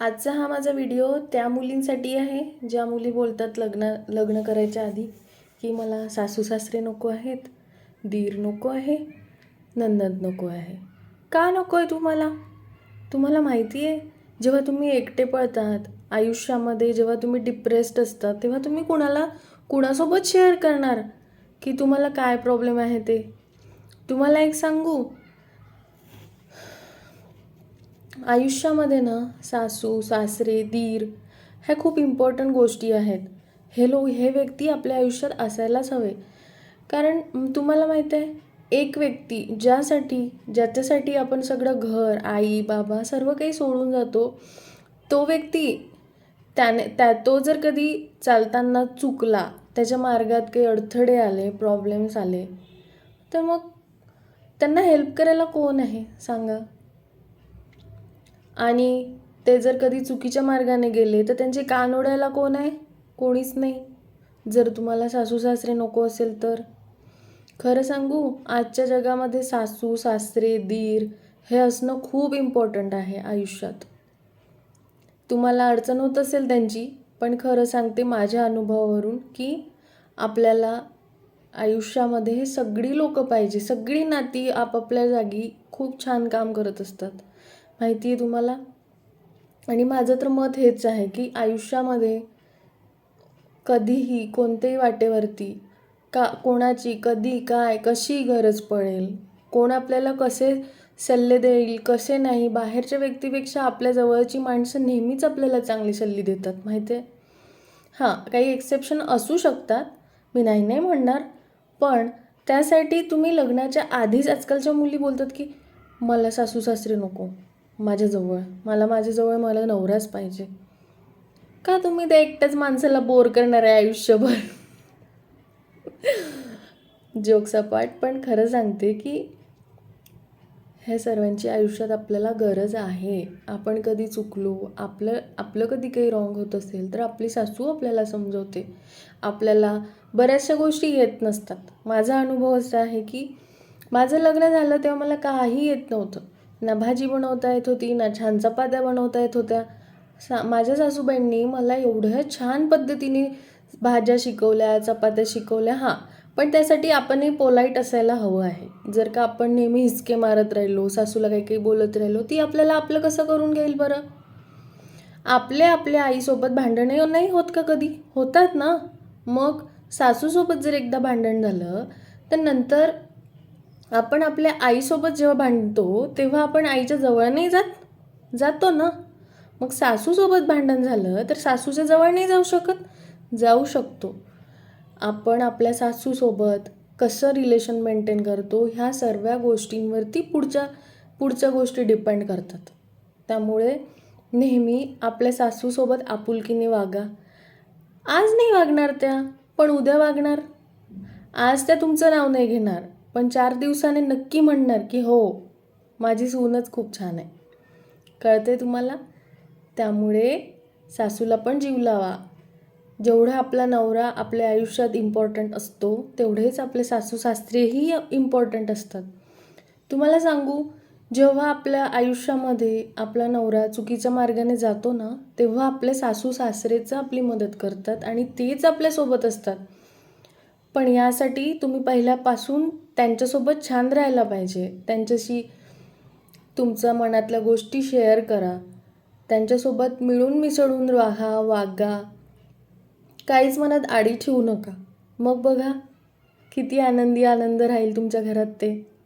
आजचा हा माझा व्हिडिओ त्या मुलींसाठी आहे. ज्या मुली बोलतात लग्न लग्न करायच्या आधी की मला सासू सासरे नको आहेत दीर नको आहे नंदन नको आहे. का नको आहे तुम्हाला? तुम्हाला माहिती आहे जेव्हा तुम्ही एकटे पळतात आयुष्यामध्ये जेव्हा तुम्ही डिप्रेस्ड असतात तेव्हा तुम्ही कुणाला कुणासोबत शेअर करणार? की तुम्हाला काय प्रॉब्लेम आहे ते? तुम्हाला एक सांगू आयुष्यामध्ये ना सासू सासरे दीर ह्या खूप इम्पॉर्टंट गोष्टी आहेत. हे लो हे व्यक्ती आपल्या आयुष्यात असायलाच हवे. कारण तुम्हाला माहीत आहे एक व्यक्ती ज्यासाठी ज्याच्यासाठी आपण सगळं घर आई बाबा सर्व काही सोडून जातो तो व्यक्ती त्याने त्या तो जर कधी चालताना चुकला त्याच्या मार्गात काही अडथळे आले प्रॉब्लेम्स आले तर मग त्यांना हेल्प करायला कोण आहे? सांगा. आणि ते जर कधी चुकीच्या मार्गाने गेले तर त्यांचे कान ओढायला कोण आहे? कोणीच नाही. जर तुम्हाला सासू सासरे नको असेल तर. खरं सांगू आजच्या जगामध्ये सासू सासरे दीर हे असणं खूप इम्पॉर्टंट आहे आयुष्यात. तुम्हाला अडचण होत असेल त्यांची पण खरं सांगते माझ्या अनुभवावरून की आपल्याला आयुष्यामध्ये हे सगळी लोकं पाहिजे. सगळी नाती आपापल्या जागी खूप छान काम करत असतात. माहिती आहे तुम्हाला? आणि माझं तर मत हेच आहे की आयुष्यामध्ये कधीही कोणत्याही वाटेवरती का कोणाची कधी काय कशी गरज पडेल कोण आपल्याला कसे सल्ले देईल कसे नाही बाहेरच्या व्यक्तीपेक्षा आपल्या जवळची माणसं नेहमीच आपल्याला चांगली सल्ली देतात माहिती आहे? हां काही एक्सेप्शन असू शकतात मी नाही नाही म्हणणार पण त्यासाठी तुम्ही लग्नाच्या आधीच आजकालच्या मुली बोलतात की मला सासू सासरे नको. माझ्याजवळ. मला माझ्याजवळ मला नवराच पाहिजे. का तुम्ही त्या एकट्याच माणसाला बोर करणार आहे आयुष्यभर? जोक्स अपार्ट पण खरं सांगते की ह्या सर्वांची आयुष्यात आपल्याला गरज आहे. आपण कधी चुकलो आपलं आपलं कधी काही रॉंग होत असेल तर आपली सासू आपल्याला समजवते. आपल्याला बऱ्याचशा गोष्टी येत नसतात. माझा अनुभव असा आहे की माझं लग्न झालं तेव्हा मला काही येत नव्हतं. ना भाजी बनवता येत होती ना छान चपात्या बनवता येत होत्या. सा माझ्या सासूबाईंनी मला एवढ्या छान पद्धतीने भाज्या शिकवल्या चपात्या शिकवल्या हां. पण त्यासाठी आपणही पोलाईट असायला हवं आहे. जर का आपण नेहमी हिसके मारत राहिलो सासूला काही काही बोलत राहिलो ती आपल्याला आपलं कसं करून घेईल बरं? आपले आपल्या आईसोबत भांडणही नाही होत का कधी? होतात ना? मग सासूसोबत जर एकदा भांडण झालं तर नंतर आपण आपल्या आईसोबत जेव्हा भांडतो तेव्हा आपण आईच्या जवळ नाही जात? जातो ना. मग सासूसोबत भांडण झालं तर सासूच्या जवळ नाही जाऊ शकत? जाऊ शकतो. आपण आपल्या सासूसोबत कसं रिलेशन मेंटेन करतो ह्या सर्व गोष्टींवरती पुढच्या पुढच्या गोष्टी डिपेंड करतात. त्यामुळे नेहमी आपल्या सासूसोबत आपुलकीने वागा. आज नाही वागणार त्या पण उद्या वागणार. आज त्या तुमचं नाव नाही घेणार. पण चार दिवसाने नक्की म्हणणार की हो माझी सूनच खूप छान आहे. कळते तुम्हाला? त्यामुळे सासूला पण जीव लावा. जेवढा आपला नवरा आपल्या आयुष्यात इम्पॉर्टंट असतो तेवढेच आपले सासू सासरेही इम्पॉर्टंट असतात. तुम्हाला सांगू जेव्हा आपल्या आयुष्यामध्ये आपला नवरा चुकीच्या मार्गाने जातो ना तेव्हा आपले सासू सासरेच आपली मदत करतात आणि तेच आपल्यासोबत असतात. पण यासाठी तुम्ही पहिल्यापासून त्यांच्यासोबत छान राहायला पाहिजे. त्यांच्याशी तुमच्या मनातल्या गोष्टी शेअर करा. त्यांच्यासोबत मिळून मिसळून राहा वागा. काहीच मनात आडी ठेवू नका. मग बघा किती आनंदी आनंद राहील तुमच्या घरात ते.